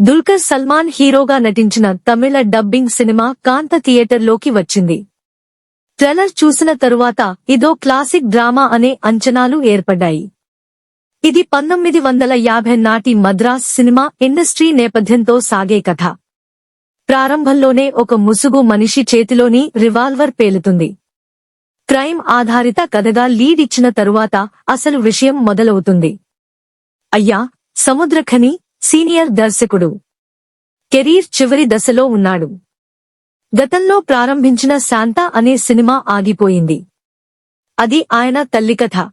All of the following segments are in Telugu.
దుల్కర్ సల్మాన్ హీరోగా నటించిన తమిళ డబ్బింగ్ సినిమా కాంత థియేటర్లోకి వచ్చింది. ట్రైలర్ చూసిన తరువాత ఇదో క్లాసిక్ డ్రామా అనే అంచనాలు ఏర్పడ్డాయి. ఇది పంతొమ్మిది వందల యాభై నాటి మద్రాస్ సినిమా ఇండస్ట్రీ నేపథ్యంతో సాగే కథ. ప్రారంభంలోనే ఒక ముసుగు మనిషి చేతిలోని రివాల్వర్ పేలుతుంది. క్రైమ్ ఆధారిత కథగా లీడ్ ఇచ్చిన తరువాత అసలు విషయం మొదలవుతుంది. అయ్యా సముద్రఖని సీనియర్ దర్శకుడు. కెరీర్ చివరి దశలో ఉన్నాడు. గతంలో ప్రారంభించిన శాంతా అనే సినిమా ఆగిపోయింది. అది ఆయన తల్లి కథ.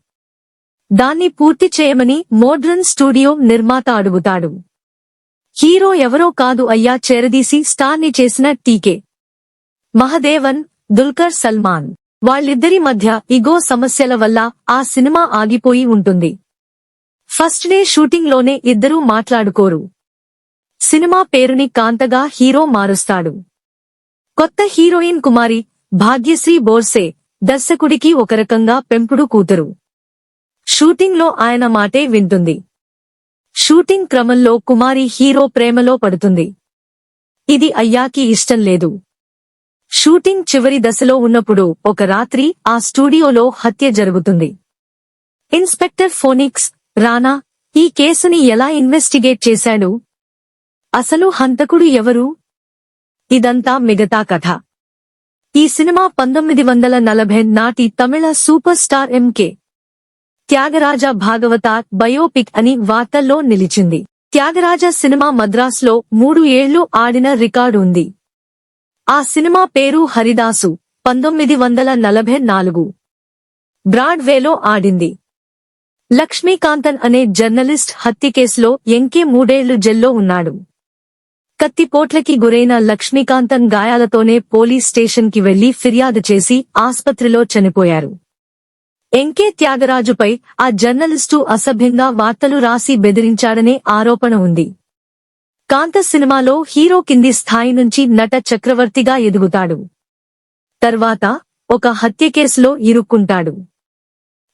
దాన్ని పూర్తి చేయమని మోడ్రన్ స్టూడియో నిర్మాత అడుగుతాడు. హీరో ఎవరో కాదు అయ్యా చేరదీసి స్టార్ని చేసిన టీకే. మహదేవన్ దుల్కర్ సల్మాన్. వాళ్ళిద్దరి మధ్య ఇగో సమస్యల వల్ల ఆ సినిమా ఆగిపోయి ఉంటుంది. ఫస్ట్ డే షూటింగ్లోనే ఇద్దరూ మాట్లాడుకోరు. సినిమా పేరుని కాంతగా హీరో మారుస్తాడు. కొత్త హీరోయిన్ కుమారి భాగ్యశ్రీ బోర్సే దర్శకుడికి ఒక రకంగా పెంపుడు కూతురు. షూటింగ్లో ఆయన మాటే వింటుంది. షూటింగ్ క్రమంలో కుమారి హీరో ప్రేమలో పడుతుంది. ఇది అయ్యాకి ఇష్టం లేదు. షూటింగ్ చివరి దశలో ఉన్నప్పుడు ఒక రాత్రి ఆ స్టూడియోలో హత్య జరుగుతుంది. ఇన్స్పెక్టర్ ఫోనిక్స్ రానా ఈ కేసుని ఎలా ఇన్వెస్టిగేట్ చేశాడు? అసలు హంతకుడు ఎవరు? ఇదంతా మిగతా కథ. ఈ సినిమా పంతొమ్మిది వందల నలభై నాటి Tamil superstar MK Thyagaraja Bhagavathar biopic అని వార్తల్లో నిలిచింది. త్యాగరాజ సినిమా మద్రాస్లో మూడు ఏళ్ళు ఆడిన రికార్డు ఉంది. ఆ సినిమా పేరు హరిదాసు పంతొమ్మిది వందల నలభై నాలుగు. బ్రాడ్వేలో ఆడింది. లక్ష్మీకాంతన్ అనే జర్నలిస్ట్ హత్య కేసులో ఎంకే మూడేళ్ళు జెల్లో ఉన్నాడు. కత్తిపోట్లకి గురైన లక్ష్మీకాంతన్ గాయాలతోనే పోలీస్ స్టేషన్కి వెళ్ళి ఫిర్యాదు చేసి ఆస్పత్రిలో చనిపోయారు. ఎంకే త్యాగరాజుపై ఆ జర్నలిస్టు అసభ్యంగా వార్తలు రాసి బెదిరించాడనే ఆరోపణ ఉంది. కాంత సినిమాలో హీరో కింది స్థాయి నుంచి నట చక్రవర్తిగా ఎదుగుతాడు. తర్వాత ఒక హత్య కేసులో ఇరుక్కుంటాడు.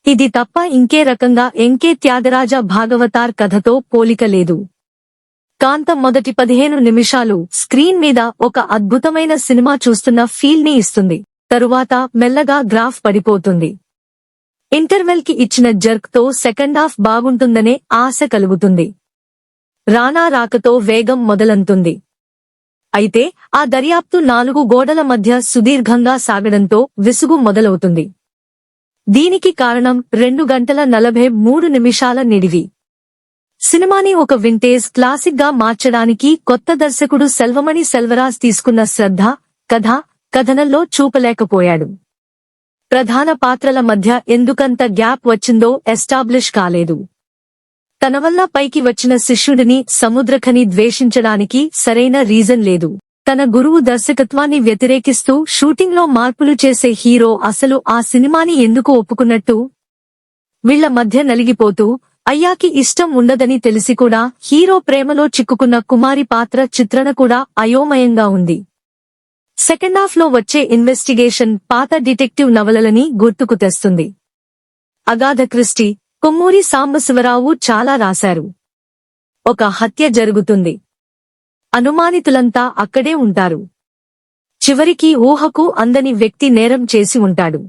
ఇది తప్ప ఇంకే రకంగా ఎంకే త్యాగరాజ భాగవతార్ కథతో పోలిక లేదు. కాంత మొదటి పదిహేను నిమిషాలు స్క్రీన్ మీద ఒక అద్భుతమైన సినిమా చూస్తున్న ఫీల్ని ఇస్తుంది. తరువాత మెల్లగా గ్రాఫ్ పడిపోతుంది. ఇంటర్వెల్కి ఇచ్చిన జర్క్తో సెకండ్ హాఫ్ బాగుంటుందనే ఆశ కలుగుతుంది. రానా రాకతో వేగం మొదలంతుంది. అయితే ఆ దర్యాప్తు నాలుగు గోడల మధ్య సుదీర్ఘంగా సాగడంతో విసుగు మొదలవుతుంది. దీనికి కారణం రెండు గంటల నలభై మూడు నిమిషాల నిడివి. సినిమాని ఒక వింటేజ్ క్లాసిక్గా మార్చడానికి కొత్త దర్శకుడు సెల్వమణి సెల్వరాజ్ తీసుకున్న శ్రద్ధ కథ కథనంలో చూపలేకపోయాడు. ప్రధాన పాత్రల మధ్య ఎందుకంత గ్యాప్ వచ్చిందో ఎస్టాబ్లిష్ కాలేదు. తన వల్ల పైకి వచ్చిన శిష్యుడిని సముద్రఖని ద్వేషించడానికి సరైన రీజన్ లేదు. తన గురువు దర్శకత్వాన్ని వ్యతిరేకిస్తూ షూటింగ్లో మార్పులు చేసే హీరో అసలు ఆ సినిమాని ఎందుకు ఒప్పుకున్నట్టు వీళ్ళ మధ్య నలిగిపోతూ అయ్యాకి ఇష్టం ఉండదని తెలిసి కూడా హీరో ప్రేమలో చిక్కుకున్న కుమారి పాత్ర చిత్రణ కూడా అయోమయంగా ఉంది. సెకండ్ హాఫ్లో వచ్చే ఇన్వెస్టిగేషన్ పాత డిటెక్టివ్ నవలలని గుర్తుకు తెస్తుంది. అగాధ క్రిస్టి కొమ్మూరి సాంబశివరావు చాలా రాశారు. ఒక హత్య జరుగుతుంది. అనుమానితులంతా అక్కడే ఉంటారు. చివరికి ఊహకు అందని వ్యక్తి నేరం చేసి ఉంటాడు.